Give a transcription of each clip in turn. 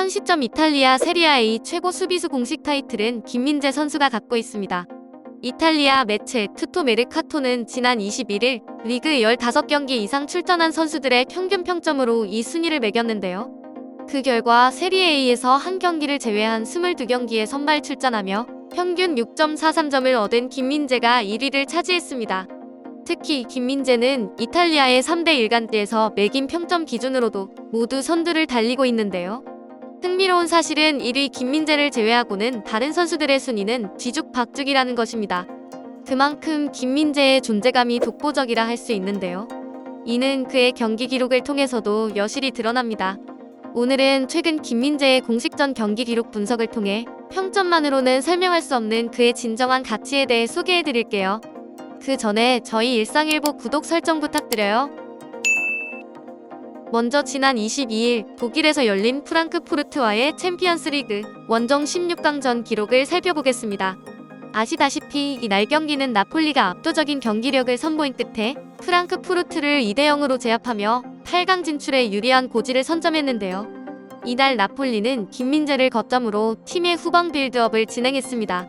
현 시점 이탈리아 세리아 A 최고 수비수 공식 타이틀은 김민재 선수가 갖고 있습니다. 이탈리아 매체 투토 메르카토는 지난 21일 리그 15경기 이상 출전한 선수들의 평균 평점으로 이 순위를 매겼는데요. 그 결과 세리에 A에서 한 경기를 제외한 22경기에 선발 출전하며 평균 6.43점을 얻은 김민재가 1위를 차지했습니다. 특히 김민재는 이탈리아의 3대 일간지에서 매긴 평점 기준으로도 모두 선두를 달리고 있는데요. 흥미로운 사실은 1위 김민재를 제외하고는 다른 선수들의 순위는 뒤죽박죽이라는 것입니다. 그만큼 김민재의 존재감이 독보적이라 할 수 있는데요. 이는 그의 경기 기록을 통해서도 여실히 드러납니다. 오늘은 최근 김민재의 공식전 경기 기록 분석을 통해 평점만으로는 설명할 수 없는 그의 진정한 가치에 대해 소개해 드릴게요. 그 전에 저희 일상일보 구독 설정 부탁드려요. 먼저 지난 22일 독일에서 열린 프랑크푸르트와의 챔피언스 리그 원정 16강전 기록을 살펴보겠습니다. 아시다시피 이 날 경기는 나폴리가 압도적인 경기력을 선보인 끝에 프랑크푸르트를 2대 0으로 제압하며 8강 진출에 유리한 고지를 선점했는데요. 이날 나폴리는 김민재를 거점으로 팀의 후방 빌드업을 진행했습니다.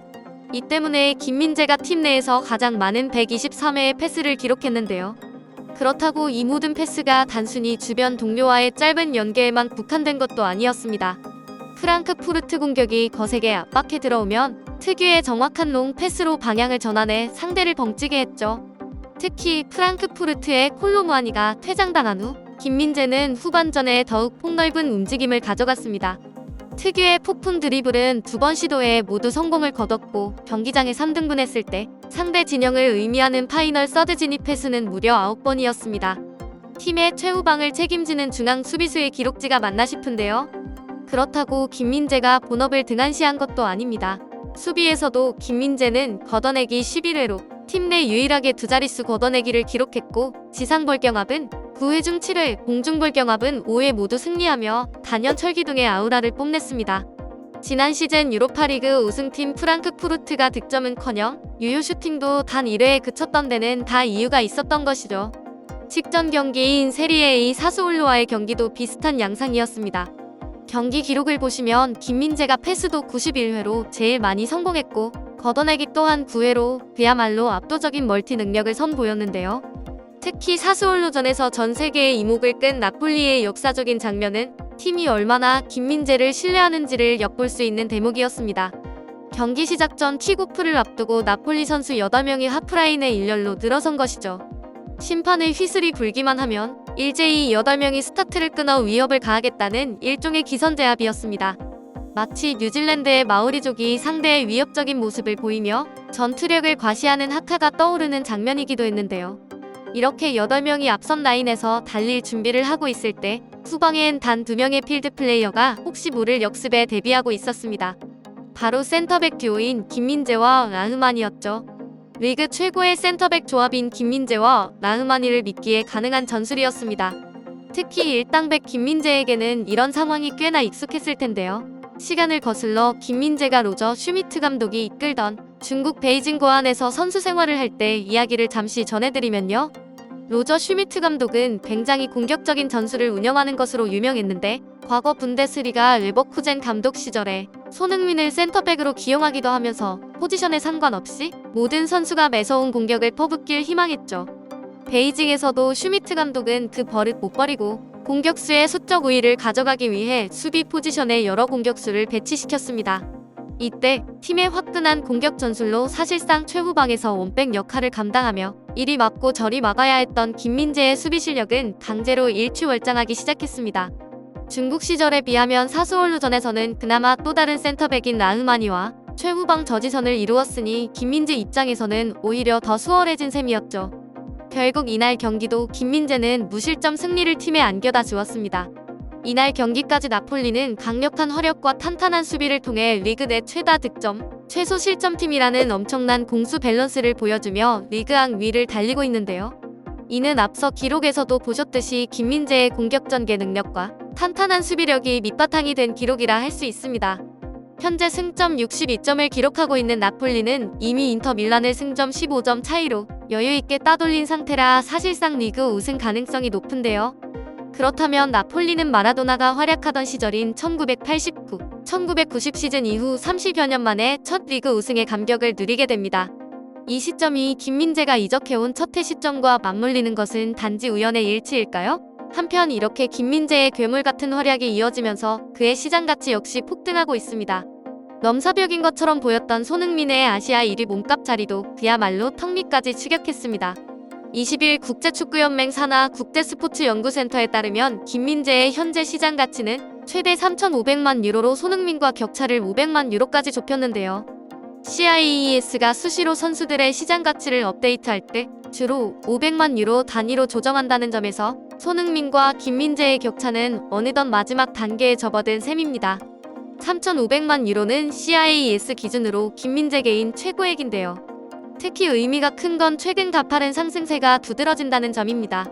이 때문에 김민재가 팀 내에서 가장 많은 123회의 패스를 기록했는데요. 그렇다고 이 모든 패스가 단순히 주변 동료와의 짧은 연계에만 국한된 것도 아니었습니다. 프랑크푸르트 공격이 거세게 압박해 들어오면 특유의 정확한 롱 패스로 방향을 전환해 상대를 벙찌게 했죠. 특히 프랑크푸르트의 콜로무아니가 퇴장당한 후 김민재는 후반전에 더욱 폭넓은 움직임을 가져갔습니다. 특유의 폭풍 드리블은 두 번 시도에 모두 성공을 거뒀고 경기장에 3등분 했을 때 상대 진영을 의미하는 파이널 서드 진입 횟수는 무려 9번이었습니다. 팀의 최후방을 책임지는 중앙 수비수의 기록지가 맞나 싶은데요. 그렇다고 김민재가 본업을 등한시한 것도 아닙니다. 수비에서도 김민재는 걷어내기 11회로 팀 내 유일하게 두 자릿수 걷어내기를 기록했고 지상벌경합은 9회 중 7회, 공중벌경합은 5회 모두 승리하며 단연 철기둥의 아우라를 뽐냈습니다. 지난 시즌 유로파리그 우승팀 프랑크푸르트가 득점은커녕 유효 슈팅도 단 1회에 그쳤던 데는 다 이유가 있었던 것이죠. 직전 경기인 세리에 A 사스올로와의 경기도 비슷한 양상이었습니다. 경기 기록을 보시면 김민재가 패스도 91회로 제일 많이 성공했고 걷어내기 또한 9회로 그야말로 압도적인 멀티 능력을 선보였는데요. 특히 사스올로전에서 전 세계의 이목을 끈 나폴리의 역사적인 장면은 팀이 얼마나 김민재를 신뢰하는지를 엿볼 수 있는 대목이었습니다. 경기 시작 전 킥오프를 앞두고 나폴리 선수 8명이 하프라인의 일렬로 늘어선 것이죠. 심판의 휘슬이 불기만 하면 일제히 8명이 스타트를 끊어 위협을 가하겠다는 일종의 기선제압이었습니다. 마치 뉴질랜드의 마오리족이 상대의 위협적인 모습을 보이며 전투력을 과시하는 하카가 떠오르는 장면이기도 했는데요. 이렇게 8명이 앞선 라인에서 달릴 준비를 하고 있을 때 후방엔 단 2명의 필드 플레이어가 혹시 모를 역습에 대비하고 있었습니다. 바로 센터백 듀오인 김민재와 라흐만이었죠. 리그 최고의 센터백 조합인 김민재와 라흐마니를 믿기에 가능한 전술이었습니다. 특히 일당백 김민재에게는 이런 상황이 꽤나 익숙했을 텐데요. 시간을 거슬러 김민재가 로저 슈미트 감독이 이끌던 중국 베이징 고안에서 선수 생활을 할 때 이야기를 잠시 전해드리면요. 로저 슈미트 감독은 굉장히 공격적인 전술을 운영하는 것으로 유명했는데 과거 분데스리가 레버쿠젠 감독 시절에 손흥민을 센터백으로 기용하기도 하면서 포지션에 상관없이 모든 선수가 매서운 공격을 퍼붓길 희망했죠. 베이징에서도 슈미트 감독은 그 버릇 못 버리고 공격수의 수적 우위를 가져가기 위해 수비 포지션에 여러 공격수를 배치시켰습니다. 이때 팀의 화끈한 공격 전술로 사실상 최후방에서 원백 역할을 감당하며 이리 막고 저리 막아야 했던 김민재의 수비 실력은 강제로 일취월장하기 시작했습니다. 중국 시절에 비하면 사스월루전에서는 그나마 또 다른 센터백인 라흐마니와 최후방 저지선을 이루었으니 김민재 입장에서는 오히려 더 수월해진 셈이었죠. 결국 이날 경기도 김민재는 무실점 승리를 팀에 안겨다 주었습니다. 이날 경기까지 나폴리는 강력한 화력과 탄탄한 수비를 통해 리그 내 최다 득점, 최소 실점팀이라는 엄청난 공수 밸런스를 보여주며 리그왕 위를 달리고 있는데요. 이는 앞서 기록에서도 보셨듯이 김민재의 공격 전개 능력과 탄탄한 수비력이 밑바탕이 된 기록이라 할 수 있습니다. 현재 승점 62점을 기록하고 있는 나폴리는 이미 인터 밀란을 승점 15점 차이로 여유 있게 따돌린 상태라 사실상 리그 우승 가능성이 높은데요. 그렇다면 나폴리는 마라도나가 활약하던 시절인 1989, 1990 시즌 이후 30여 년 만에 첫 리그 우승의 감격을 누리게 됩니다. 이 시점이 김민재가 이적해온 첫해 시점과 맞물리는 것은 단지 우연의 일치일까요? 한편 이렇게 김민재의 괴물 같은 활약이 이어지면서 그의 시장 가치 역시 폭등하고 있습니다. 넘사벽인 것처럼 보였던 손흥민의 아시아 1위 몸값 자리도 그야말로 턱 밑까지 추격했습니다. 20일 국제축구연맹 산하 국제스포츠연구센터에 따르면 김민재의 현재 시장 가치는 최대 3,500만 유로로 손흥민과 격차를 500만 유로까지 좁혔는데요. CIES가 수시로 선수들의 시장 가치를 업데이트할 때 주로 500만 유로 단위로 조정한다는 점에서 손흥민과 김민재의 격차는 어느덧 마지막 단계에 접어든 셈입니다. 3,500만 유로는 CIES 기준으로 김민재 개인 최고액인데요. 특히 의미가 큰 건 최근 가파른 상승세가 두드러진다는 점입니다.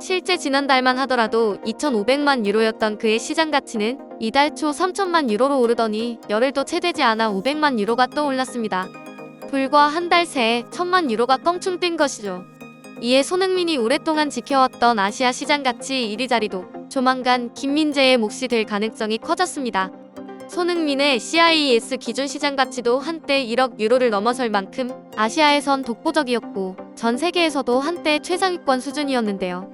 실제 지난달만 하더라도 2,500만 유로였던 그의 시장 가치는 이달 초 3천만 유로로 오르더니 열흘도 채 되지 않아 500만 유로가 떠올랐습니다. 불과 한 달 새에 1천만 유로가 껑충 뛴 것이죠. 이에 손흥민이 오랫동안 지켜왔던 아시아 시장 가치 1위 자리도 조만간 김민재의 몫이 될 가능성이 커졌습니다. 손흥민의 CIES 기준 시장 가치도 한때 1억 유로를 넘어설 만큼 아시아에선 독보적이었고 전 세계에서도 한때 최상위권 수준이었는데요.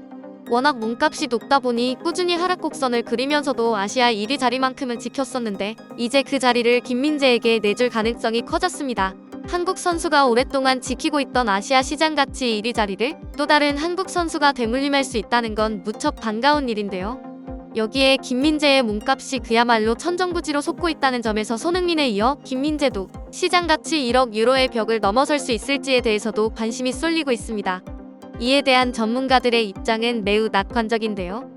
워낙 몸값이 높다 보니 꾸준히 하락 곡선을 그리면서도 아시아 1위 자리만큼은 지켰었는데 이제 그 자리를 김민재에게 내줄 가능성이 커졌습니다. 한국 선수가 오랫동안 지키고 있던 아시아 시장 가치 1위 자리를 또 다른 한국 선수가 되물림할 수 있다는 건 무척 반가운 일인데요. 여기에 김민재의 몸값이 그야말로 천정부지로 솟고 있다는 점에서 손흥민에 이어 김민재도 시장 가치 1억 유로의 벽을 넘어설 수 있을지에 대해서도 관심이 쏠리고 있습니다. 이에 대한 전문가들의 입장은 매우 낙관적인데요.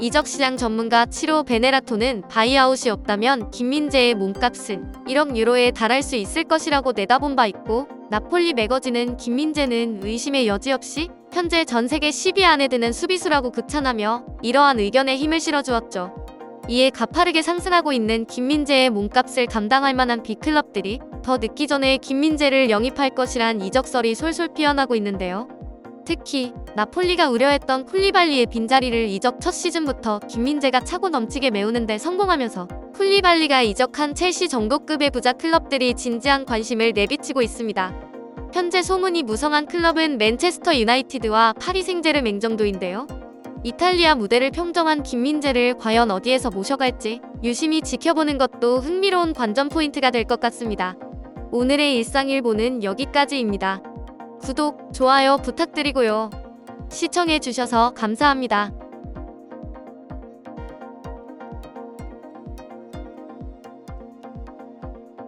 이적 시장 전문가 7호 베네라토는 바이아웃이 없다면 김민재의 몸값은 1억 유로에 달할 수 있을 것이라고 내다본 바 있고 나폴리 매거진은 김민재는 의심의 여지 없이 현재 전 세계 10위 안에 드는 수비수라고 극찬하며 이러한 의견에 힘을 실어주었죠. 이에 가파르게 상승하고 있는 김민재의 몸값을 감당할 만한 빅클럽들이 더 늦기 전에 김민재를 영입할 것이란 이적설이 솔솔 피어나고 있는데요. 특히 나폴리가 우려했던 쿨리발리의 빈자리를 이적 첫 시즌부터 김민재가 차고 넘치게 메우는데 성공하면서 쿨리발리가 이적한 첼시 정도급의 부자 클럽들이 진지한 관심을 내비치고 있습니다. 현재 소문이 무성한 클럽은 맨체스터 유나이티드와 파리 생제르 맹 정도인데요. 이탈리아 무대를 평정한 김민재를 과연 어디에서 모셔갈지 유심히 지켜보는 것도 흥미로운 관전 포인트가 될 것 같습니다. 오늘의 일상일보는 여기까지입니다. 구독, 좋아요 부탁드리고요. 시청해주셔서 감사합니다.